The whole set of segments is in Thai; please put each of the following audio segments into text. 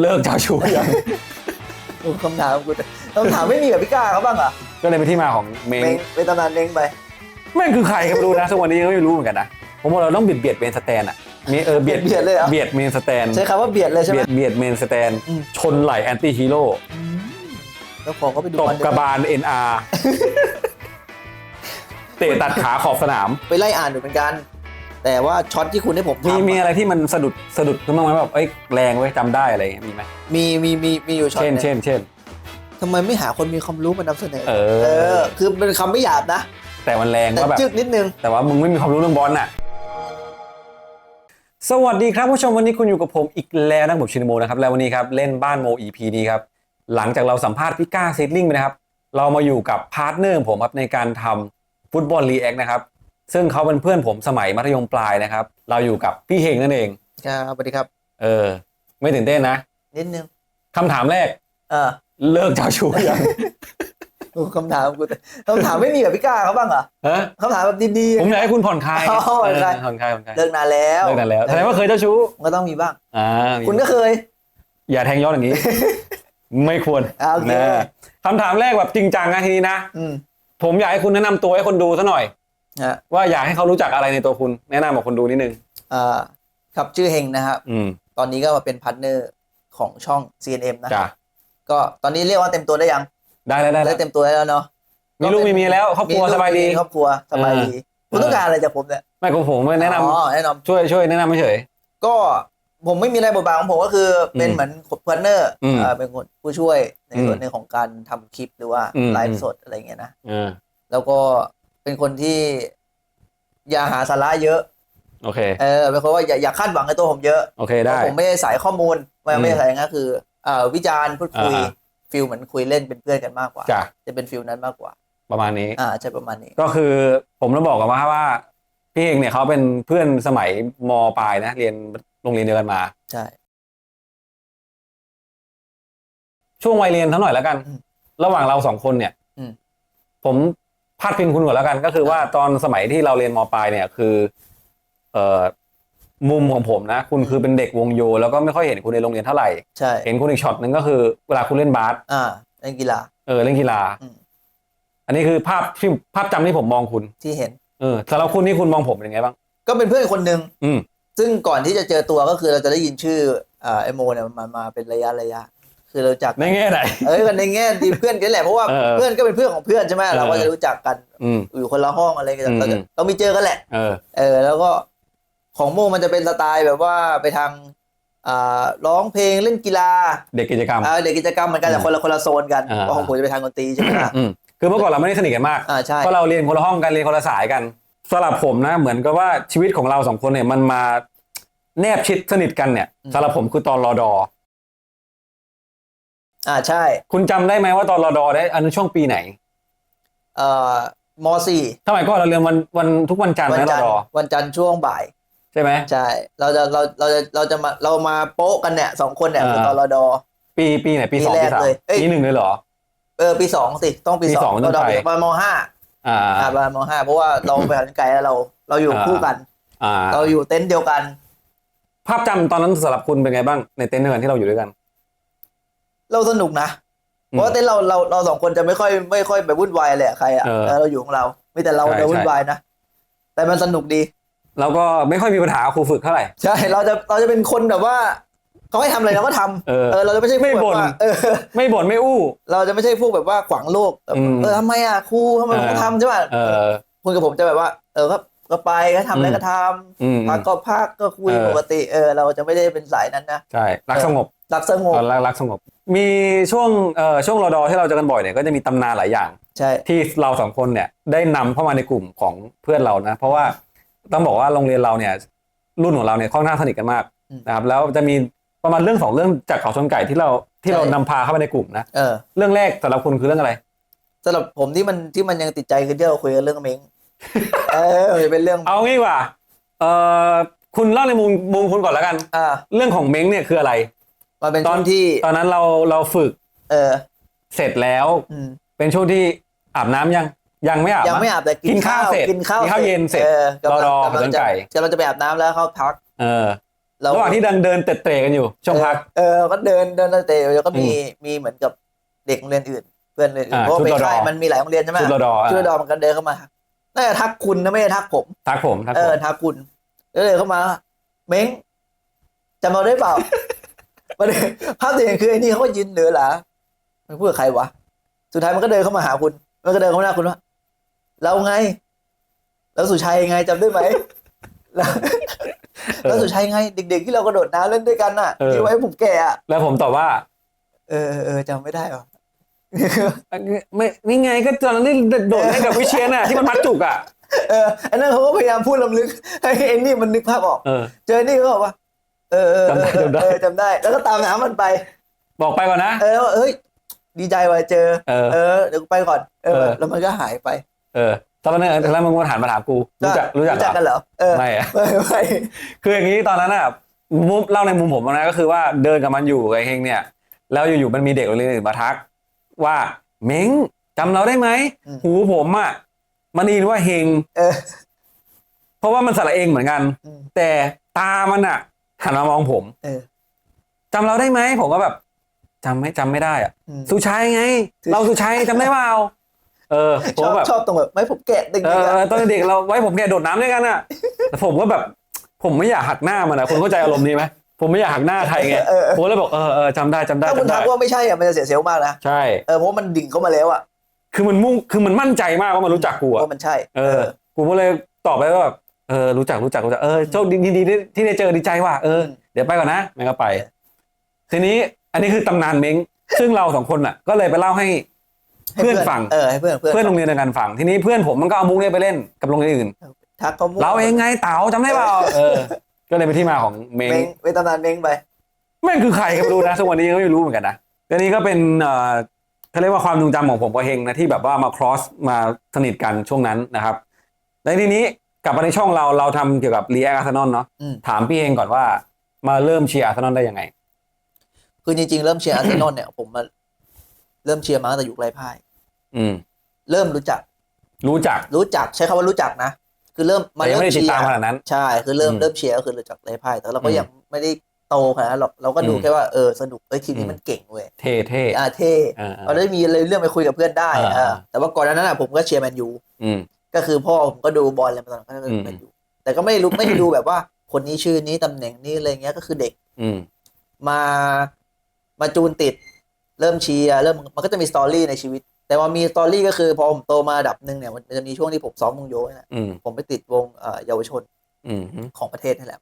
เลิกเจ้าชู้ยังดูคำถามกูคำถามไม่มีกับพี่ก้าเขาบ้างเหรอก็เลยเป็นที่มาของเมงเม้งเป็นตำนานเม้งไป แม่งคือใครครับรู้นะทุกวันนี้ยังไม่รู้เหมือนกันนะผมว่าเราต้องเบียดเบียดเมนสแตนอะมีเออเบียดเบียดเลยเหรอ เบียดเมนสแตนใช้คำว่าเบียดเลยใช่ไหเบีมยดเบียดเมนสแตนอืม ชนไหลแอนตี้ฮีโร่อืมแล้วขอเขาไปดูตบบอลกระบาล NR เตะตัดขาขอบสนาม ไปไล่อ่านอยู่เหมือนกัน แต่ว่าช็อตที่คุณให้ผมมีทำมีอะอะไรที่มันสะดุดสะดุดขึ้นบ้างไหมแบบเอ้ยแรงไว้ยจำได้อะไรอย่างเงี้ยมีไหมมีมีมีมีอยู่ช็อตเช่นหนึ่งเช่นเช่น ทำไมไม่หาคนมีความรู้มานำเสนอเออ คือเป็นคำไม่หยาบนะ แต่มันแรงแต่ว่าแบบ จึกนิดนึง แต่ว่ามึงไม่มีความรู้เรื่องบอลน่ะ สวัสดีครับผู้ชมวันนี้คุณอยู่กับผมอีกแล้วนะผมชินโมนะครับ แล้ววันนี้ครับเล่นบ้านโม EP นี้ครับ หลังจากเราสัมภาษณ์พี่ก้าซิดลิงไปนะครับ เรามาอยู่กับพาร์ทเนอร์ผมครับในการทำฟุตบอลรีแอคนะครับ ซึ่งเขาเป็นเพื่อนผมสมัยมัธยมปลายนะครับ เราอยู่กับพี่เฮงนั่นเอง ครับสวัสดีครับ เออ ไม่ตื่นเต้นนะนิดนึงคำถามแรก เออเลิกเจ้าชู้ยังดูคำถามกูคำถามไม่มีกับพี่ก้าเขาบ้างเหรอฮะคำถามแบบดี ผมอยากให้คุณผ่อนคลายอ๋อผ่อนคลายเออผ่อนคลายผ่อนคลายๆเลิกนานแล้วเลิกนานแล้วแสดงว่าเคยเจ้าชู้มันก็ต้องมีบ้าง อ่ามีคุณก็เคย อย่าแทงย้อนอย่างนี้ ไม่ควรอ่าโอเค นะคำถามแรกแบบจริงจังนะทีนี้นะ อืมผมอยากให้คุณแนะนำตัวให้คนดูซะหน่อย ฮะว่าอยากให้เขารู้จักอะไรในตัวคุณ แนะนำกับคนดูนิดนึง อ่าครับชื่อเฮงนะครับ อืมตอนนี้ก็มาเป็นพาร์ทเนอร์ของช่อง CNM นะจ้ะก็ตอนนี้เรียกว่าเต็มตัวได้ยังได้แล้วได้แล้ได้วเต็มตัวได้แล้วเนาะมีลูกมีเมียแล้วครอบครัวมีลูกสบายดี มีครอบครัวสบายดีเออ คุณต้องการอะไรจากผมเนี่ยไม่ของผมแนะนำอ๋อแนะนำ ช่วยช่วยแนะนำไม่เฉย ก็ผมไม่มีอะไรบทบาทของผมก็คืออมเป็นเหมือนพาร์ทเนอร์อืมเป็นคนผู้ช่วยในอืมส่วนหนึ่งของการทำคลิปหรือว่าอืม ไลฟ์สดอะไรเงี้ยนะเออ แล้วก็ เป็นคนที่อย่าหาสาระเยอะ โอเค เออเป็นคนว่าอย่าอย่าคาดหวังในตัวผมเยอะโอเคได้ผมไม่ได้สายข้อมูลไม่อืมไม่ได้สายอย่างนั้นคือเอ่อวิจารณ์พูดคุยอ่า ฟิลเหมือนคุยเล่นเป็นเพื่อนกันมากกว่า จ้ะจะเป็นฟิลนั้นมากกว่า ประมาณนี้ อ่าใช่ประมาณนี้ ก็คือผมต้องบอกกันว่าว่า พี่เองเนี่ยเขาเป็นเพื่อนสมัยมปลายนะ เรียนโรงเรียนเดียวกันมา ใช่ ช่วงวัยเรียนเท่าหน่อยแล้วกัน อืมระหว่างเราสองคนเนี่ยอืม ผม พาดพิงคุณก่อนแล้วกัน ก็คือว่าตอนสมัยที่เราเรียนมปลายเนี่ยคือ เอ่อมุมของผมนะ คุณคือเป็นเด็กวงโย แล้วก็ไม่ค่อยเห็นคุณในโรงเรียนเท่าไหร่ ใช่ เห็นคุณอีกช็อตหนึ่งก็คือเวลาคุณเล่นบาสอ่าเล่นกีฬา เออเล่นกีฬาอืมอันนี้คือภาพที่ภาพจำที่ผมมองคุณที่เห็น เออสำหรับคุณนี่คุณมองผมเป็นยังไงบ้าง ก็เป็นเพื่อนคนหนึ่งอืมซึ่งก่อนที่จะเจอตัวก็คือเราจะได้ยินชื่ออ่าไอโมเนี่ยมามาเป็นระยะระยะ คือเราจักในแง่ไหนเอ้ยกันในแง่ดีเพื่อนกันแหละเพราะว่าเออเพื่อนก็เป็นเพื่อนของเพื่อนใช่ไหมเออเราก็จะรู้จักกันอืมอยู่คนละห้องอะไรกันอืมเราจะเรามีเจอกันแหละเออเออ แล้วก็ของโมมันจะเป็นสไตล์แบบว่าไปทางอ่าร้องเพลงเล่นกีฬา เด็กกิจกรรมอ่าเด็กกิจกรรมเหมือนกันแต่อืมคนละคนละโซนกันอ่าเพราะของผมจะไปทางดนตรีใช่ไหมล่ะอืมคือเมื่อก่อนเราไม่ได้สนิทกันมากอ่าใช่เพราะเราเรียนคนละห้องกันเรียนคนละสายกันสำหรับผมนะ เหมือนกับว่าชีวิตของเราสองคนเนี่ยมันมาแนบชิดสนิทกันเนี่ยสำหรับผมคือตอนรอดอ อ่าใช่คุณจำได้ไหมว่าตอนรอดอได้อันนั้นช่วงปีไหนเอ่อมสี่สมัยก่อนเราเรียนวันวันทุกวันจันทร์วันะรจัอนทดอร์วันจันทร์ช่วงบ่าย ใช่ไหม ใช่ เราจะเราเราจะเราจะมาเรามาโป๊ะกันเนี่ยสองคนเนี่ยอ่า คือตอนรอดอ ปีปีไหนปีสองปีแรปีกสามเลยเอ้ย ปีหนึ่งเลยเหรอ เออปีสองสิต้องปีปีสสอองงเราต้นไป ประมาณมห้าอ่า อ่าประมาณมห้าเพราะว่าเราไปหาไกลแล้วเราเราอยู่อ่า คู่กัน อ่าเราอยู่เต็นท์เดียวกัน ภาพจำตอนนั้นสำหรับคุณเป็นไงบ้างในเต็นท์เดียวกันที่เราอยู่ด้วยกัน เราสนุกนะอืมเพราะว่าเต้นเราเราเราสองคนจะไม่ค่อยไม่ค่อยไปวุ่นวายเลยอะใครอะเออเออเราอยู่ของเรา ไม่แต่เราใช่จะวุ่นวายนะ แต่มันสนุกดีเราก็ไม่ค่อยมีปัญหากับครูฝึกเท่าไหร่ ใช่ เราจะเราจะเป็นคนแบบว่าเขาให้ทำอะไรเราก็ทำเออเออเราจะไม่ใช่พวกไม่แบบบ่นว่าเออไม่บ่นไม่อู้ เราจะไม่ใช่พวกแบบว่าขวางโลกแบบอืมเออทำไมอะครูทำไมเออไม่ทำใช่ป่ะเออคุณกับผมจะแบบว่า เออก็ก็ไปก็ทำอะไรก็ทอืมำพักก็พักก็คุยเออปกติเออเราจะไม่ได้เป็นสายนั้นนะใช่รักสงบ รักสงบตอนรักรักสงบ มีช่วงเอ่อช่วงรอดอที่เราเจอกันบ่อยเนี่ยก็จะมีตำนานหลายอย่าง ใช่ ที่เราสองคนเนี่ยได้นำเข้ามาในกลุ่มของเพื่อนเรานะ เพราะว่าต้องบอกว่าโรงเรียนเราเนี่ยรุ่นของเราเนี่ยค่อนข้างสนิทกันมากนะครับแล้วจะมีประมาณเรื่องสองเรื่องจากเขาชนไก่ที่เราที่เรานำพาเข้าไปในกลุ่มนะเออเรื่องแรกสำหรับคุณคือเรื่องอะไร สำหรับผมที่มันที่มันยังติดใจคือที่เราคุยกันเรื่องเม้งเออมันเป็นเรื่องเอางี้ดีกว่าเอ่อคุณเล่าในมุมมุมคุณก่อนแล้วกัน อ่า เรื่องของเม้งเนี่ยคืออะไร มันเป็นตช่อวนงที่ ตอนนั้นเราเราฝึกเออ เสร็จแล้ว อืมเป็นช่วงที่อาบน้ำยัง ยังไม่อาบยังไม่มั้อาบแต่กินข้าวเสร็จกินข้าวกินข้าวเย็นเสร็จออกำลังรอๆกำลังกับจะไก่กำลังจะไปอาบน้ำแล้วเข้าพัก เออเราระหว่างที่เดินเดินเตะเตะกันอยู่ช่วงพัก เออเออก็เดินเดินเตะแล้วก็มีอืมีเหมือนกับเด็กโรงเรียนอื่น เพื่อนโรงเรียนอื่นอ่าเพราะว่าชุดไปรอดอ ค่ายมันมีหลายโรงเรียนใช่ไหมชุดรอดออะชุดรอดอมันก็เดินเข้ามาน่าจะทักคุณนะไม่ได้ทักผม ทักผมทักเอผอมทักคุณแล้วเดินเข้ามา เม้งจำเราได้เปล่า ประเด็นภาพที่เห็นคือไอ้นี่เขาก็ยืนเหนือหลามันพูดกับใครวะ สุดท้ายมันก็เดินเข้ามาหาคุณ มันก็เดินเข้ามาหน้าคุณว่า เราไง แล้วสุชัยไงจำได้ไหมแล้วแล้วสุชัยไง เด็ก ๆ ที่เรากระโดดน้ำเล่นด้วยกันน่ะเออ ที่ไว้ผมแก่อะแล้วผมตอบว่าเออเออเออจำไม่ได้หรอ ไม่นี่ไงก็ตอนนั้นที่โดดให้กับวิเชียนน่ะที่มันมัดจุกอะ เอออันนั้นเขาก็พยายามพูดลำลึกให้ไอ้นี่มันนึกภาพออก เออ เจอนี่ก็บอกว่า เออเออจำได้เออจำได้ เออจำได้ แล้วก็ตามน้ำมันไป บอกไปก่อนนะ เออว่าเอ้ย ดีใจว่ะเจอ เออ เออเดี๋ยวกูไปก่อน เออเออ แล้วมันก็หายไปเออตอนนั้นน่ะแล้วมึงมาถามมาถามกู รู้จักรู้จักเหรอกันเหรอเออไม่อะ ไม่ไม่คืออย่างนี้ตอนนั้นอะมุมเล่าในมุมผมนะก็คือว่าเดินกับมันอยู่กับไอ้เฮงเนี่ย แล้วอยู่ๆมันมีเด็กโรงเรียนอื่นมาทัก ว่าเม้งจำเราได้ไหมหูผมอะมันได้ยินว่าเฮง เออ เพราะว่ามันสระเองเหมือนกัน อืม แต่ตามันอะ หันมามองผมเออจำเราได้ไหมผมก็แบบจำไม่จำไม่ได้อะ อืม สุชัยไง เราสุชัยจำได้เปล่าเออผชมอบแบบ ชอบตรงแบบไม่ผมแกะเด็กเอๆออะเออตอนเด็กเราไว้ผมแกโดดน้ำด้วยกันอะแต่ผมก็แบบ ผมไม่อยากหักหน้ามันอะคุณเข้าใจอารมณ์นี้ไหมผมไม่อยากหักหน้าใครไงเออเออผมเลยบอกเออเออจำได้จำได้ถ้าคุณจำได้ทักว่าไม่ใช่อะมันจะเสียเซลล์มากนะใช่ เออเพราะมันดิ่งเข้ามาแล้วอะคือมันมุ่งคือมันมั่นใจมากว่ามันรู้จักกูอะว่ามันใช่เออ กูก็เลยตอบไปว่าแบบ เออรู้จักรู้จักรู้จักเออโชคดีดีที่ที่ได้เจอดีใจว่ะเออเดี๋ยวไปก่อนนะแม่งก็ไป ทีนี้อันนี้คือตำนานเม้งซึ่งเราสองคนอะ ก็เลยไปเล่าให้ให้เพื่อนฟังเออให้เพื่อนเพื่อนเพื่อนโรงเรียนเดียวกันฟังทีนี้เพื่อนผมมันก็เอามุกเนี้ยไปเล่นกับโรงเรียนอื่น ทักเขามั่วเราเองไงเต๋าจำได้เปล่าเออ ก็เลยเป็นที่มาของเม้งเม้งไปตำนานเม้งไปแม่งคือใครก็ไม่รู้นะทุกวันนี้ก็ไม่รู้เหมือนกันนะอันนี้ก็เป็นเอ่อเขาเรียกว่าความทรงจำของผมกับเฮงนะที่แบบว่ามา cross มาสนิทกันช่วงนั้นนะครับในทีนี้ กลับมาในช่องเราเราทำเกี่ยวกับ React Arsenal เนาะอืม ถามพี่เฮงก่อนว่ามาเริ่มเชียร์ Arsenal ได้ยังไง คือจริงๆ เริ่มเชียร์อาร์เซนอลเนี่ยผมมาเริ่มเชียร์มาตั้งแต่ยุคไร้พ่าย อืม เริ่มรู้จักรู้จักรู้จักใช้คำว่ารู้จักนะ คือเริ่มมาแต่ยังเริ่มไม่ได้ติดเชียตามร์ขนาดนั้น ใช่คือเริ่มอืมเริ่มเชียร์ก็คือรู้จักไร้พ่าย แต่เราก็อืมยังไม่ได้โตขนาดนั้นหรอกเราก็ดูอืมแค่ว่าเออสนุกเอ้ยทีมอืนี้ม มันเก่งเว้ยเท่เท่อ่าเท่อ่า เราได้มีเรื่องไปคุยกับเพื่อนได้อ่าเออแต่ว่าก่อนหนานั้นนะผมก็เชียร์แมนยู อืม ก็คือพ่อผมก็ดูบอลอะไรมาตอนนั้นก็อืมแมนยูแต่ก็ไม่ได้รู้ไม่ได้ดูแบบว่าคนนี้ชื่อนี้ตำแหน่งนี้อะไรเงี้ยก็คือเด็ก อืมมามาจูนติด เริ่มเชียร์เริ่มมันก็จะมีสตอรี่ในชีวิต แต่ว่ามีสตอรี่ก็คือพอผมโตมาระดับหนึ่งเนี่ยมันจะมีช่วงที่ผมซ้อมวงโยนี่แหละอืมผมไปติดวงเอ่อเยาวชนอืมของประเทศนี่แหละ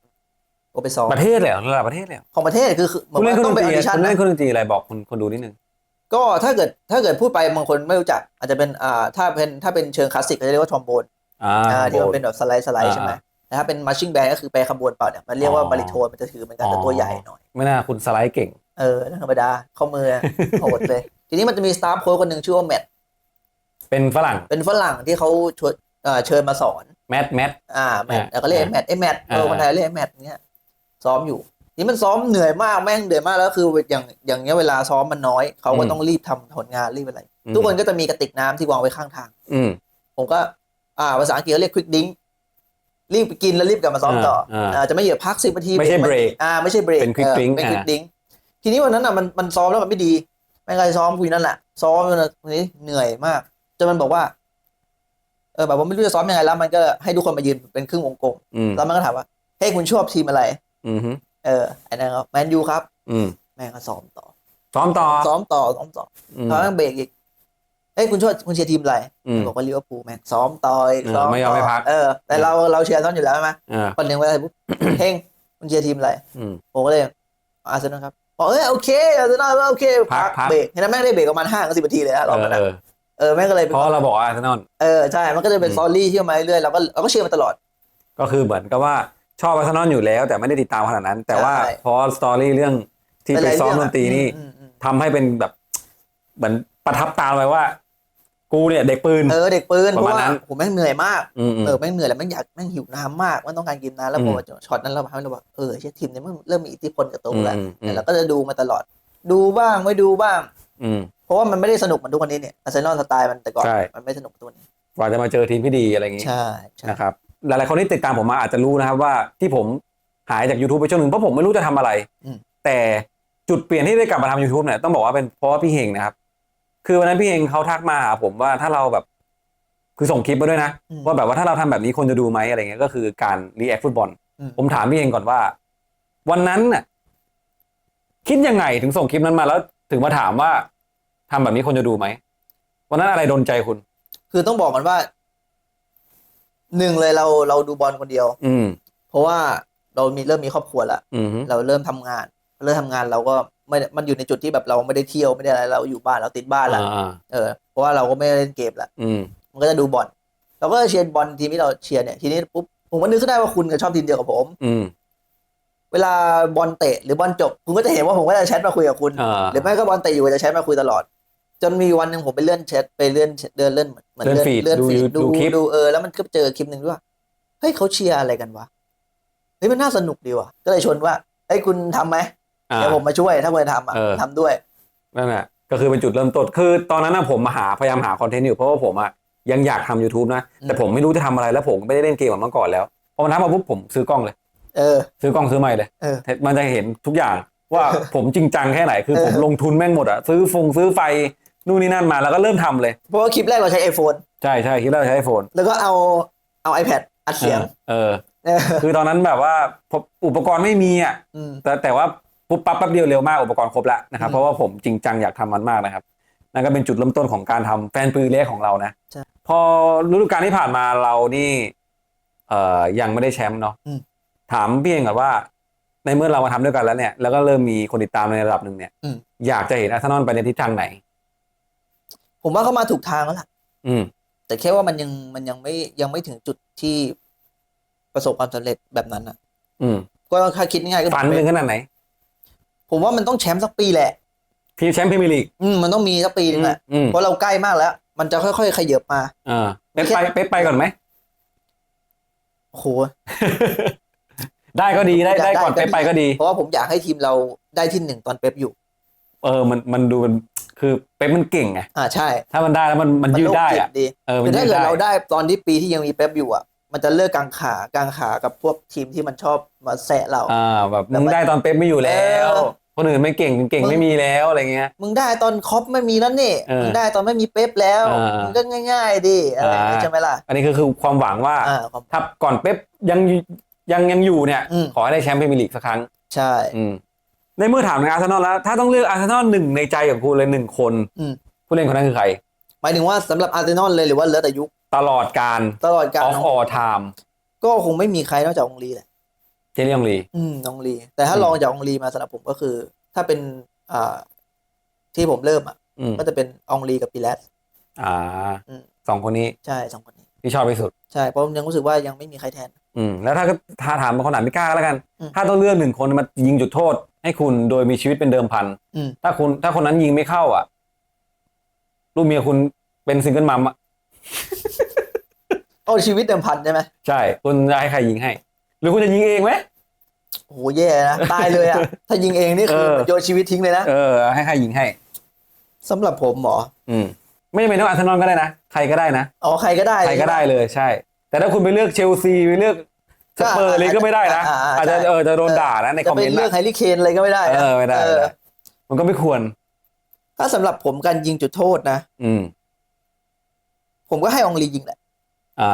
ผมไปซ้อมประเทศเลยเหรอระดับประเทศเลยเหรอของประเทศคือคือเหมือคุณนเล่นว่าเครื่ต้อองงดไปนตอรีอดิชั่นคุณเล่นะนเครื่องดนตรีอะไรบอกคนคนดูนิดนึง ก็ถ้าเกิดถ้าเกิดพูดไปบางคนไม่รู้จัก อาจจะเป็นอ่าถ้าเป็นถ้าเป็นเชิงคลาสสิกก็จะเรียกว่าทรอมโบนอ่าอ่าที่โบมันนเป็นแบบสไลด์สไลด์อ่าใช่ไหมแต่ถ้าเป็นมาร์ชิ่งแบนก็คือไปขบวนเปล่าเนี่ยมันเรียกว่าอ๋อบาริโทนมันจะถือเหมือนกันแต่ตัวใหญ่หน่อย ไม่น่าคุณสไลด์เก่ง เออนั่นธรรมดาข้อมือโหดเลย ทีนี้มันจะมีสตาฟโค้ชคนหนึ่งชื่อว่าแมทเป็นฝรั่งเป็นฝรั่งที่เขาชวนเอ่อเชิญมาสอนแมทแมทอ่าแมทอ่าแล้วก็เรียกไอ้แมทไอ้แมทเอออ่าคนไทยเรียกไอ้แมทเนี้ยซ้อมอยู่ นี่มันซ้อมเหนื่อยมากแม่งเหนื่อยมากแล้วคืออย่างอย่างเงี้ยเวลาซ้อมมันน้อยเขาก็ต้องรีบทำผลงานรีบอะไร ทุกคนก็จะมีกระติกน้ำที่วางไว้ข้างทาง อืมผมก็ อ่าภาษาอังกฤษเขาเรียกควิกดิ้งรีบไปกินแล้วรีบกลับมาซ้อมต่ออาอ่าจะไม่เหยียบพักสิบนาทีไม่ใช่เบรกอ่าไม่ใช่เบรกเป็น quick ออ drink เป็นควิกอ่าดิ้งทีนี้วันนั้นอะมันมันซ้อมแล้วมันไม่ดีแม่งก็ซ้อมคุยนั่นแหละซ้อมจนวันนี้เหนื่อยมากจนมันบอกว่าเออแบบว่าไม่รู้จะซ้อมยังไงแล้ว มันก็ให้ทุกคนมายืนเป็นครึ่งวงกลมอืมแล้วมันก็ถามว่าเฮ้ยคุณชอบทีมอะไรอืมฮึ เออไอ้นั่นก็แมนยูครับ อืมแม่งก็ซ้อมต่อ ซ้อมต่อซ้อมต่อซ้อมต่ออืมตอนนั้นเบรกอีกเฮ้ยคุณชอบคุณเชียร์ทีมอะไรอืมบอกว่าลิเวอร์พูลแม่งซ้อมต่ออีกเออซ้อมไม่ยอมต่ให้พัก เออแต่เราเราเชียร์ซ้อมอยู่แล้วใช่ไหมอ่าวันหนึ่งเวลาปุ๊บเฮ้งคุณเชียร์ทีมอะไรอืม ผมก็เลยอาร์เซนอลครับบอกเออโอเคอาร์เซนอลโอเคพักพัก เบรกเห็นไหมแม่งได้เบรกประมาณห้าถึงสิบนาทีเลยนะรอบนั้นเอนะอเออแม่งก็เลยเพราะเราบอกอาร์เซนอลเออใช่มันก็จะเป็นอืมสตอรี่ที่มาเรื่อยๆเราก็เราก็เชียร์มาตลอด ก็คือเหมือนกับว่า ชอบอาร์เซนอลอยู่แล้ว แต่ไม่ได้ติดตามขนาดนั้น แต่ว่าใช่ พอสตอรี่เรื่องที่ไปซ้อมดนตรีนี่อืมอืมทำให้เป็นแบบ เหมือนประทับตาไว้ว่า กูเนี่ยเด็กปืน เออเด็กปืนปเพระราะมาณว่านั้น ผมแม่งเหนื่อยมากอืมอืมเออแม่งเหนื่อยแล้วแม่งอยากแม่งหิวน้ำมากแม่งต้องการกินน้ำแล้วอืมพอช็อตนั้นเราทำให้เราบอกเออเชี่ยทีมนี้มันเริ่มมีอิทธิพลกับตัวกูแล้วอืมอืม แต่เราก็จะดูมาตลอด ดูบ้างไม่ดูบ้าง อืม เพราะว่ามันไม่ได้สนุกเหมือนทุกวันนี้เนี่ยอาร์เซนอลสไตล์มันแต่ก่อนใช่ มันไม่สนุกเหมือนทุกวันนี้กว่าจะมาเจอทีมที่ดีอะไรอย่างงี้ใช่ใช่นะครับ หลายๆคนที่ติดตามผมมาอาจจะรู้นะครับว่าที่ผมหายจาก YouTube ไปช่วงหนึ่งเพราะผมไม่รู้จะทำอะไร อืม แต่จุดเปลี่ยนที่ได้กลับมาทำ YouTube เนี่ยต้องบอกว่าเป็นเพราะว่าพี่เฮงนะครับ คือวันนั้นพี่เฮงเขาทักมาหาผมว่าถ้าเราแบบ คือส่งคลิปมาด้วยนะ อืมว่าแบบว่าถ้าเราทำแบบนี้คนจะดูไหมอะไรเงี้ยก็คือการรีแอคฟุตบอล อืม ผมถามพี่เฮงก่อนว่า วันนั้นน่ะคิดยังไงถึงส่งคลิปนั้นมาแล้ว ถึงมาถามว่าทำแบบนี้คนจะดูไหมวันนั้นอะไรโดนใจคุณ คือต้องบอกกันว่า หนึ่งเลยเราเราดูบอลคนเดียว อืม เพราะว่าเรามีเริ่มมีครอบครัวแล้วอืมเราเริ่มทำงาน เริ่มทำงานเราก็ไม่ได้มันอยู่ในจุดที่แบบเราไม่ได้เที่ยวไม่ได้อะไรเราอยู่บ้านเราติดบ้านแล้วอ่าเออเพราะว่าเราก็ไม่ได้เล่นเกมละอืม มันก็จะดูบอลเราก็จะเชียร์บอลทีมที่เราเชียร์เนี่ยทีนี้ปุ๊บผมก็นึกขึ้นได้ว่าคุณก็ชอบทีมเดียวกับผม อืม เวลาบอลเตะหรือบอลจบ คุณก็จะเห็นว่าผมก็จะแชทมาคุยกับคุณ อ่า หรือไม่ก็บอลเตะอยู่ก็จะแชทมาคุยตลอด จนมีวันหนึ่งผมไปเลื่อนแชทไปเลื่อนเดินเลื่อนเหมือนเลื่อนฟีดเลื่อนดูฟีดดูดูคลิปดูเออแล้วมันก็เจอคลิปหนึ่งด้วยว่าเฮ้ยเขาเชียร์อะไรกันวะเฮ้ยมันน่าสนุกดีว่ะ ก็เลยชวนว่าเฮ้ยคุณทำไหมอ่าเดี๋ยวผมมาช่วยถ้าคุณจะทำอะเออทำด้วยนั่นแหละก็คือเป็นจุดเริ่มต้นคือตอนนั้นนะผมมาหาพยายามหาคอนเทนต์อยู่เพราะว่าผมอะยังอยากทำ YouTube นะอืมแต่ผมไม่รู้จะทำอะไรแล้วผมก็ไม่ได้เล่นเกมเหมือนเมื่อก่อนแล้วพอมันทำมาปุ๊บผมซื้อกล้องเลย เออ ซื้อกล้องซื้อไมค์เลยเออมันจะเห็นทุกอย่างว่าผมจริงจังแค่ไหนคือเออผมลงทุนแม่งหมดอะซื้อฟงซื้อไฟ นู่นนี่นั่นมาแล้วก็เริ่มทำเลย เพราะว่าคลิปแรกเราใช้ไอโฟนใช่ใช่คิดว่าใช้ไอโฟนแล้วก็เอาเอา iPad อัดเสียงเออเออคือตอนนั้นแบบว่าผมอุปกรณ์ไม่มีอะอืม แต่แต่ว่าปุ๊บปั๊บแป๊บเดียวเร็วมากอุปกรณ์ครบแล้วนะครับ อืมเพราะว่าผมจริงจังอยากทำมันมากนะครับนั่นก็เป็นจุดเริ่มต้นของการทำแฟนปืนเล็กของเรานะใช่พอฤดูกาลที่ผ่านมาเรานี่ เอ่อยังไม่ได้แชมป์เนาะอืมถามพี่เองก่อนว่า ในเมื่อเรามาทำด้วยกันแล้วเนี่ย แล้วก็เริ่มมีคนติดตามในระดับหนึ่งเนี่ย อืม อยากจะเห็นอาร์เซนอลไปในทิศทางไหน ผมว่าเขามาถูกทางแล้วล่ะ อืม แต่แค่ว่ามันยังมันยังไม่ยังไม่ถึงจุดที่ประสบความสำเร็จแบบนั้นอะ อืม ก็ถ้าคิดง่ายๆก็ฝันเป็นขนาดไหน ผมว่ามันต้องแชมป์สักปีแหละ ทีมแชมป์พรีเมียร์ลีกอืมมันต้องมีสักปีนึงแหละอืมเพราะเราใกล้มากแล้ว มันจะค่อยๆขยับมา อ่าเป๊ปไปเป๊ปไปก่อนไหม โอ้โห ได้ก็ดีได้อยากได้ได้ก่อนก็เป๊ปดีไปก็ดี เพราะว่าผมอยากให้ทีมเราได้ที่หนึ่งตอนเป๊ปอยู่ เออมันมันดูมันคือเป๊ปมันเก่งไงอ่าใช่ถ้ามันได้แล้วมันมันมันยืดโลกได้จิตอะดีเออมัคืนอยืถ้าดเกิดได้เราได้ตอนที่ปีที่ยังมีเป๊ปอยู่อะมันจะเลิกกางขากางขากับพวกทีมที่มันชอบมาแซะเราอ่าแบบแล้วมึมังนได้ตอนเป๊ปไม่อยู่แล้วเออคนอื่นไม่เก่งเก่งมึงไม่มีแล้วอะไรเงี้ย มึงได้ตอนครอปไม่มีแล้วนี่เออมึงได้ตอนไม่มีเป๊ปแล้วอ่ามึมึงก็ง่าย ๆดิอะไรอย่างเงี้ยอ่าใช่ไหมล่ะอันนี้คือคือความหวังว่าอ่าความถ้าก่อนเป๊ปยังยังยังอยู่เนี่ยอืมขอให้ได้แชมป์พรีเมียร์ลีกสักครั้ง ใช่อืม ในเมื่อถามถึงอาร์เซนอลแล้ว ถ้าต้องเลือกอาร์เซนอลหนึ่งในใจของคุณเลยหนึ่งคนอืม ผู้เล่นคนนั้นคือใคร หมายถึงว่าสำหรับอาร์เซนอลเลยหรือว่าเหลือแต่ยุคตลอดการ ตลอดกาล of all time ก็คงไม่มีใครนอกจากองลีแหละเจเรียงลี อืมองลี แต่ถ้าอืม ลองจากองลีมาสำหรับผมก็คือ ถ้าเป็นอ่าที่ผมเริ่มอะอืมก็จะเป็นองลีกับปีแรสอ่าอืม สองคนนี้ใช่สองคนนี้ ที่ชอบที่สุด ใช่เพราะผมยังรู้สึกว่ายังไม่มีใครแทน อืมแล้วถ้าถ้าถามเป็นคนถามพี่ก้าแล้วกัน อืม ถ้าต้องเลือกหนึ่งคนมายิงจุดโทษ ให้คุณโดยมีชีวิตเป็นเดิมพันอืม ถ้าคุณถ้าคนนั้นยิงไม่เข้าอะลูกเมียคุณเป็นซิงเกิลมัมอะโอ้ชีวิตเดิมพันใช่ไหมใช่ คุณจะให้ใครยิงให้ หรือคุณจะยิงเองไหม โอ้โหแย่นะตายเลยอะ ถ้ายิงเองนี่คือเออ โยนชีวิตทิ้งเลยนะเออ ให้ใครยิงให้ สำหรับผมเหรออืม ไม่จำเป็นต้องอาร์เซนอลก็ได้นะ ใครก็ได้นะ อ๋อใครก็ได้ใครก็ได้เลยใช่ แต่ถ้าคุณไปเลือกเชลซีไปเลือก สเปอร์เลยก็ไม่ได้นะอ่าอ่าอาจจะใช่เออจะโดนด่านะในคจะอมไปเมนต์เลือกนะไฮริเคนอะไรก็ไม่ได้นะเออไม่ได้เอไม่อได้ มันก็ไม่ควร ถ้าสำหรับผมการยิงจุดโทษนะ อืม ผมก็ให้องลียิงแหละอ่า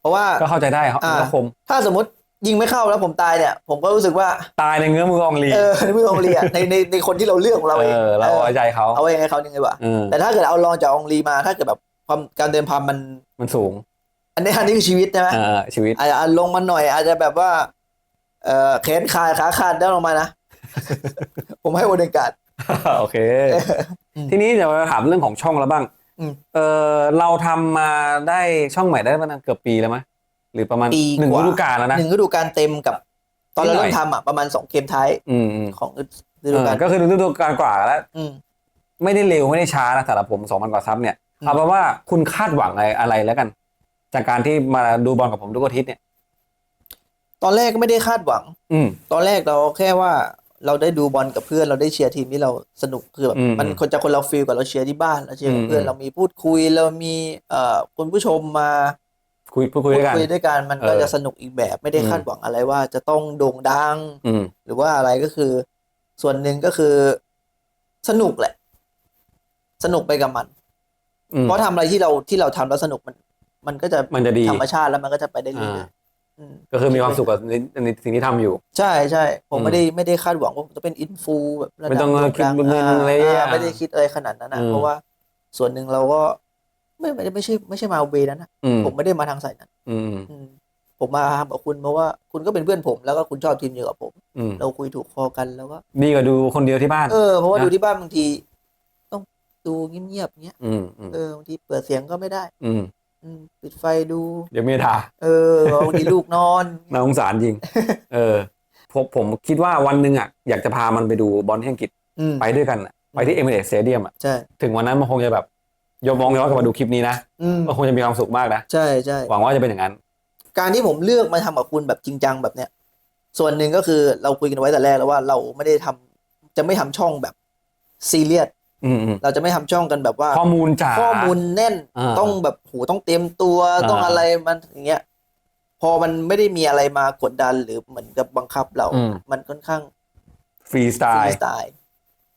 เพราะว่าก็เข้าใจได้เขาอ่าก็คม ถ้าสมมติยิงไม่เข้าแล้วผมตายเนี่ย ผมก็รู้สึกว่าตายในเงื้อมืออองลีเออในมือองลีอะในในในคนที่เราเลือกของเราเอเองอเราเอาไว้ใจเขาเอาไว้ยังไงเขาหนึ่งดีกว่าเออแต่ถ้าเกิดเอาลองจากองลีมาถ้าเกิดแบบความการเดินพันมันมันสูง อันนี้อันนี้คือชีวิตใช่ไหมเออชีวิตอาจจะลงมาหน่อย อาจจะแบบว่า เอ่อแขนขาดขาขาดได้ลงมานะ ผมให้โอเดการ์ดโอเคอืมทีนี้เดี๋ยวเราถามเรื่องของช่องแล้วบ้างอืมเออเราทำมาได้ช่องใหม่ได้ประมาณเกือบปีแล้วไหมหรือประมาณปีหนึ่งกว่าฤดูกาลแล้วนะหนึ่งฤดูกาลเต็มกับ ตอนเรานิดหน่เริ่อยมทำอะประมาณสองเกมท้ายอืมอืมของฤเอดูอกาลก็คือหนึ่งฤดูกาลกว่าแล้วอืมไม่ได้เร็วไม่ได้ช้านะสำหรับผมสองพันกว่าซับเนี่ยอืมเอาเป็นว่าคุณคาดหวังอะไรอะไรแล้วกัน จากการที่มาดูบอลกับผมทุกอาทิตย์เนี่ย ตอนแรกก็ไม่ได้คาดหวัง อืม ตอนแรกเราแค่ว่าเราได้ดูบอลกับเพื่อนเราได้เชียร์ทีมที่เราสนุกคือแบบอืมมันคนจะคนเราฟีลกับเราเชียร์ที่บ้านเราเชียร์กับอืมเพื่อนเรามีพูดคุยเรามีเอ่อคุณผู้ชมมาคุยพูดคุยด้วยกัน คุยด้วยกันมันก็เออ จะสนุกอีกแบบไม่ได้อืมคาดหวังอะไรว่าจะต้องโด่งดัง อืม หรือว่าอะไรก็คือ ส่วนหนึ่งก็คือสนุกแหละ สนุกไปกับมัน อืม เพราะทำอะไรที่เราที่เราทำแล้วสนุกมัน มันก็จะมันจะดี ธรรมชาติแล้วมันก็จะไปได้เรื่อ่าอยๆอืมก็คือมีความสุขกับในในสิ่งที่ทำอยู่ ใช่ใช่ผมอืมไม่ได้ไม่ได้คาดหวังว่าผมจะเป็นอินฟูแบบระดับไม่ต้องโด่คิดดังเงินอะไรอ่าอะไม่ได้คิดอะไรขนาดนั้นนะอืม เพราะว่าส่วนหนึ่งเราก็ไม่ไม่ไม่ใช่ไม่ใช่มาเวนั้นนะอืมผมไม่ได้มาทางสายนั้น อืมอืมผมมาทำกับคุณเพราะว่าคุณก็เป็นเพื่อนผมแล้วก็คุณชอบทีมเดียวกับผม อืมเราคุยถูกคอกันแล้วก็ ดีกว่าดูคนเดียวที่บ้าน เออเพราะว่านะ ดูที่บ้านบางที ต้องดูเงียบๆเงี้ยอืมอืมเออบางทีเปิดเสียงก็ไม่ได้ อืม อืมปิดไฟดู เดี๋ยวเมียด่าเออบางทีลูกนอน น่าสงสารจริง เออผมผมคิดว่าวันหนึ่งอะอยากจะพามันไปดูบอลที่อังกฤษอืมไปด้วยกันอะไปที่เอเมเรตสเตเดียมอะใช่ ถึงวันนั้นมันคงจะแบบยมมองย้อนกลับมาดูคลิปนี้นะอืมมันคงจะมีความสุขมากนะใช่ใช่ หวังว่าจะเป็นอย่างนั้น การที่ผมเลือกมาทำกับคุณแบบจริงจังแบบเนี้ย ส่วนหนึ่งก็คือเราคุยกันไว้แต่แรกแล้วว่าเราไม่ได้ทำจะไม่ทำช่องแบบซีเรียส อืมอืม เราจะไม่ทำช่องกันแบบว่า ข้อมูลจ๋าข้อมูลแน่นอ่าต้องแบบโหต้องเตรียมตัวอ่า ต้องอะไรมันอย่างเงี้ย พอมันไม่ได้มีอะไรมากดดันหรือเหมือนกับบังคับเรา อืม มันค่อนข้างฟรีสไตฟรีล์สไตล์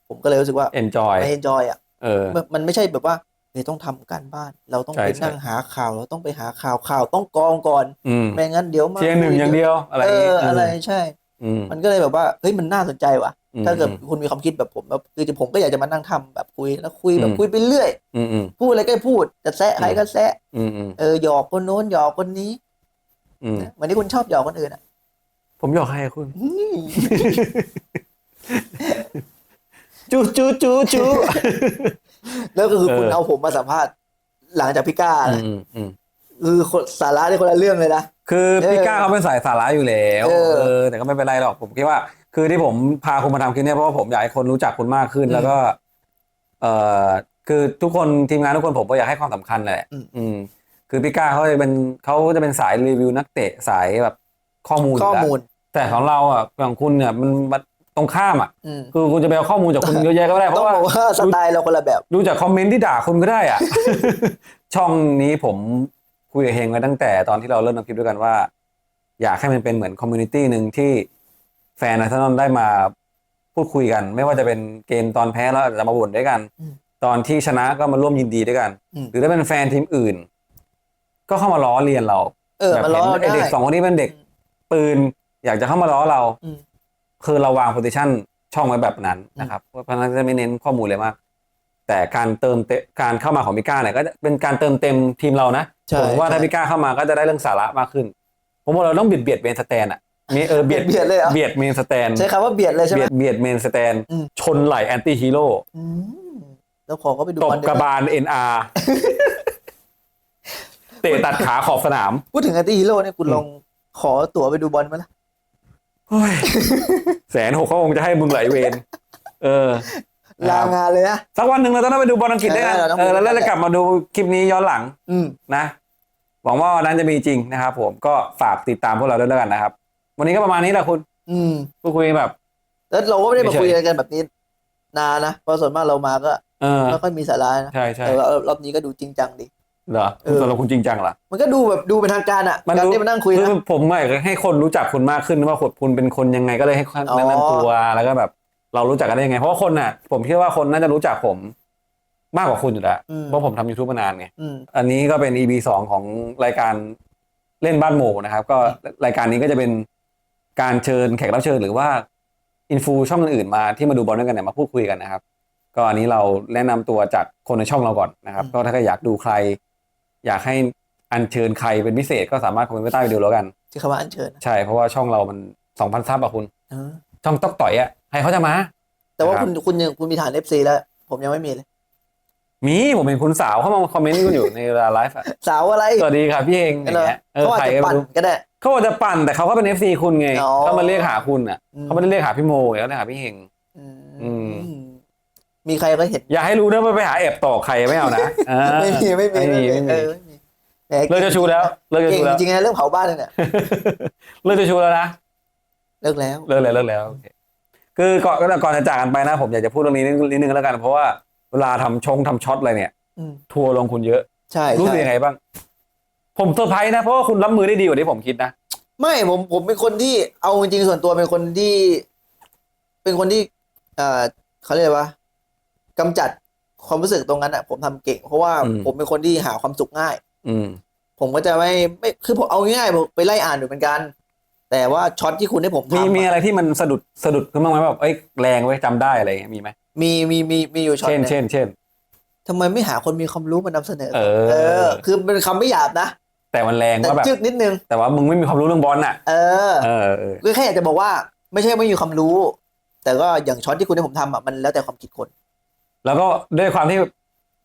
ผมก็เลยรู้สึกว่าเอนจอยไม่เอนจอยอะเออ มันมันไม่ใช่แบบว่าเฮ้ยต้องทำการบ้าน เราต้องใช่ไปใช่ นั่งหาข่าว เราต้องไปหาข่าวข่าวต้องกรองก่อนอืมไม่งั้นเดี๋ยวมาเชียร์หนึ่งอย่างเดียวอะไรอเอย่างงี้ออะไรใช่ อืมมันก็เลยแบบว่าเฮ้ยมันน่าสนใจว่ะอืม ถ้าเกิดคุณมีความคิดแบบผมแบบคือผมก็อยากจะมานั่งทำแบบคุยแล้วคุยแบบอืมคุยไปเรื่อยอืมอืมพูดอะไรก็พูดจะแซะใครก็แซะอืมอืมเออหยอกคนโน้นหยอกคนนี้อืมเหมือนที่คุณชอบหยอกคนอื่นอะ ผมหยอกให้คุณจูจูจูจูแล้วก็คือเออคุณเอาผมมาสัมภาษณ์ หลังจากพี่ก้าอืนะมอืมอืมคือคนสาระที่คนละเรื่องเลยนะคือเออพี่ก้าเขาเป็นสายสาระอยู่แล้วเออเออแต่ก็ไม่เป็นไรหรอกผมคิดว่า คือที่ผมพาคุณมาทำคลิปเนี้ยเพราะว่าผมอยากให้คนรู้จักคุณมากขึ้นอืมแล้วก็ เอ่อคือทุกคนทีมงานทุกคนผมก็อยากให้ความสำคัญแหละอืม อืม คือพี่ก้าเขาจะเป็นเขาจะเป็นสายรีวิวนักเตะสายแบบข้อมูลข้อยู่แล้วมูล แต่ของเราอะอย่างคุณเนี่ยมันมันตรงข้ามอะ อืมคือคุณจะไปเอาข้อมูลจากคุณเยอะแยะก็ไม่ได้เพต้องราะว่า บอกว่าสไตล์เราคนละแบบ ดูจากคอมเมนต์ที่ด่าคุณก็ได้อะช่องนี้ผมคุยกับเฮงไว้ตั้งแต่ตอนที่เราเริ่มทำคลิปด้วยกันว่า อยากให้มันเป็นเหมือนคอมมูนิตี้หนึ่งที่ แฟนอาร์เซนอลได้มาพูดคุยกัน ไม่ว่าจะเป็นเกมตอนแพ้แล้วจะมาบ่นด้วยกันอืมตอนที่ชนะก็มาร่วมยินดีด้วยกันอืมหรือถ้าเป็นแฟนทีมอื่น ก็เข้ามาล้อเลียนเราเออแบบมาล้อเห็นเราไอได้เด็กสองคนนี้เป็นเด็กปืน อยากจะเข้ามาล้อเราอืมคือเราวางโพซิชันช่องไว้แบบนั้นนะครับเพราะฉะนั้นจะไม่เน้นข้อมูลเลยมากแต่การเติมเต็มการเข้ามาของพิก้าเนี่ยก็เป็นการเติมเต็มทีมเรานะใช่ผมว่าถ้าใช่พิก้าเข้ามาก็จะได้เรื่องสาระมากขึ้น ผมว่าเราต้องเบียดเบียดเมนสแตนอะ มีเออเบียดเบียดเลยเหรอเบียดเมนสแตนใช้คำว่าเบียดเลยใช่ไหเบีมยดเบียดเมนสแตนอืมชนไหลแอนตี้ฮีโร่อืมแล้วขอก็ไปดูตบบอลเดี๋กยวระบาลเอ็นอาร์เตะตัดขาขอบสนาม พูดถึงแอนตี้ฮีโร่เนี่ยคุณลองขอตั๋วไปดูบอลไหมล่ะเฮ้ยแสนหกเขาคงจะให้มึงไหลเวรเออลางานเลยนะสักวันหนึ่งเราต้องได้ไปดูบอลอังกฤษด้วยกันเออเราต้องเออไปดูแล้วเราจะกลับมาดูคลิปนี้ย้อนหลังอืมนะหวังว่าวันนั้นจะมีจริงนะครับผมก็ฝากติดตามพวกเราด้วยแล้วกันนะครับ วันนี้ก็ประมาณนี้แหละคุณอืมพูดคุยแบบ แล้วเราก็ไม่ได้มาเฉยๆคุยกันแบบนี้ นานนะเพราะส่วนมากเรามาก็เออ ไม่ค่อยมีสาระนะใช่ใช่แต่ว่ารอบนี้ก็ดูจริงจังดี เหรอเออ สำหรับคุณจริงจังเหรอ มันก็ดูแบบดูเป็นทางการอะมันการดูที่มานั่งคุยคือนะผมอยากให้คนรู้จักคุณมากขึ้นว่าคุณเป็นคนยังไงก็เลยให้อ๋อ แนะนำตัวแล้วก็แบบ เรารู้จักกันได้ยังไง เพราะว่าคนน่ะ ผมคิดว่าคนน่าจะรู้จักผม มากกว่าคุณอยู่แล้วอืมเพราะผมทำยูทูบมานานไงอืม อันนี้ก็เป็น EP สองของรายการเล่นบ้านโหมนะครับ ก็รายการนี้ก็จะเป็น การเชิญแขกรับเชิญหรือว่าอินฟูช่องอื่นๆมาที่มาดูบอลด้วยกันเนี่ยมาพูดคุยกันนะครับ ก็อันนี้เราแนะนำตัวจากคนในช่องเราก่อนนะครับอืมก็ถ้าใครอยากดูใคร อยากให้อัญเชิญใครเป็นพิเศษก็สามารถคอมเมนต์ไว้ใต้วิดีโอแล้วกันที่คำว่าอัญเชิญนะใช่เพราะว่าช่องเรามันสองพันซับอะคุณเออช่องต๊อกต่อยอะใครเขาจะมา แต่ว่าครับคุณคุณยังคุณมีฐานเอฟซีแล้ว ผมยังไม่มีเลย มีผมเห็นคุณสาวเข้ามาคอมเมนต์คุณอยู่ในเวลาไลฟ์อะสาวอะไรสวัสดีครับพี่เองอเออย่างเงี้ยเออเขาอาจใครจะก็ปั่ไม่นรู้ก็ได้ เขาบอกจะปั่นแต่เขาก็เป็นเอฟซีคุณไงอ๋อเขามาเรียกหาคุณอะอืม เขาไม่ได้เรียกหาพี่โมแล้วเรียกหาพี่เฮงอืมอืม มีใครก็เห็นอย่าให้รู้นะว่าไปหาแอบต่อใครไม่เอานะอ่าไม่มีไม่มีไม่มีไม่เอมีอไม่มีแหมเลิกจะชูแล้วเลิกจะเก่งชูแล้วจริงๆนะเรื่องเผาบ้านเนี่ยเลิกจะชูแล้วนะ เลิกแล้ว เลิกแล้วเลิกแล้วโอเคคือก่อนก่อนจะจากกันไปนะ ผมอยากจะพูดเรื่องนี้นิดนึงแล้วกัน เพราะว่าเวลาทำชงทำช็อตอะไรเนี่ยอืมทัวร์ลงคุณเยอะ ใช่รู้สึกใช่ยังไงบ้าง ผมเซอร์ไพรส์นะ เพราะว่าคุณรับมือได้ดีกว่าที่ผมคิดนะ ไม่ผมผมเป็นคนที่เอาจริงๆส่วนตัวเป็นคนที่ เป็นคนที่เอ่อเขาเรียกว่ากำจัดความรู้สึกตรงนั้นอะ ผมทำเก่ง เพราะว่าอืมผมเป็นคนที่หาความสุขง่าย อืมผมก็จะไม่ไม่คือผมเอาง่ายๆผมไปไล่อ่านอยู่เหมือนกัน แต่ว่าช็อตที่คุณให้ผมมีทำมีอะอะไรที่มันสะดุดสะดุดขึ้นบ้างไหมแบบเอ้ยแรงไว้ยจำได้อะไรอย่างเงี้ยมีไหม มีมีมีมีอยู่ช็อตเช่นหนึ่งเช่นเช่นทำไมไม่หาคนมีความรู้มานำเสนอเออ คือเป็นคำไม่หยาบนะ แต่มันแรงแต่ว่าแบบจึกนิดนึง แต่ว่ามึงไม่มีความรู้เรื่องบอลน่ะ เออ เออเออก็แค่อยากจะบอกว่า ไม่ใช่ไม่มีความรู้ แต่ก็อย่างช็อตที่คุณให้ผมทำอะมันแล้วแต่ความคิดคน แล้วก็ด้วยความที่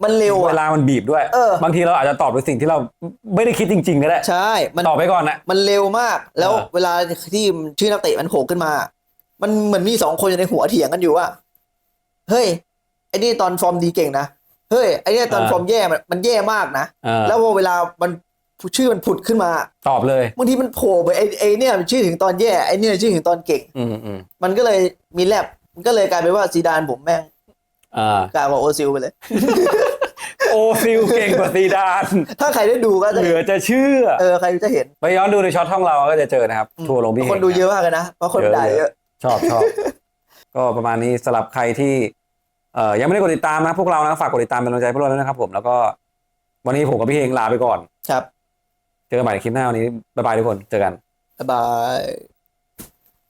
มันเร็วเวอะลามันบีบด้วยเออบางทีเราอาจจะตอบในสิ่งที่เราไม่ได้คิดจริง ๆ ก็ได้ ใช่ มันตอบไปก่อนนะมันเร็วมาก แล้วเออเวลาที่ชื่อนักเตะมันโผล่ขึ้นมา มันเหมือนมีสองคนอยู่ในหัวเถียงกันอยู่ว่า เฮ้ยไอ้นี่ตอนฟอร์มดีเก่งนะเฮ้ยไอ้นี่ตอนฟอร์มแย่มันมันแย่มากนะเออแล้วพอเวลามันชื่อมันผุดขึ้นมาตอบเลยบางทีมันโผล่ไปไอ้ไอ้เนี่ยมันชื่อถึงตอนแย่ไอ้เนี่ยชื่อถึงตอนเก่งอืมอืมมันก็เลยมีแลบมันก็เลยกลายเป็นว่าซีดานผมแม่งอ่ากลายว่าโอซิลไปเลย โอซิลเก่งกว่าซีดาน ถ้าใครได้ดูก็จะเหลือจะเชื่อเออใครจะเห็นไปย้อนดูในช็อตห้องเราก็จะเจอนะครับ ทัวร์ลงพี่คนดูเยอะมากเลยนะเพราะคนด่าเยอะชอบชอบก็ประมาณนี้สำหรับใครที่ เอ่อยังไม่ได้กดติดตามนะพวกเรานะฝากกดติดตามเป็นกำลังใจพวกเราด้วยนะครับ ผมแล้วก็ วันนี้ผมกับพี่เฮงลาไปก่อน ครับเจอกันใหม่ในคลิปหน้าวันนี้บ๊ายบายทุกคนเจอกัน บ๊ายบาย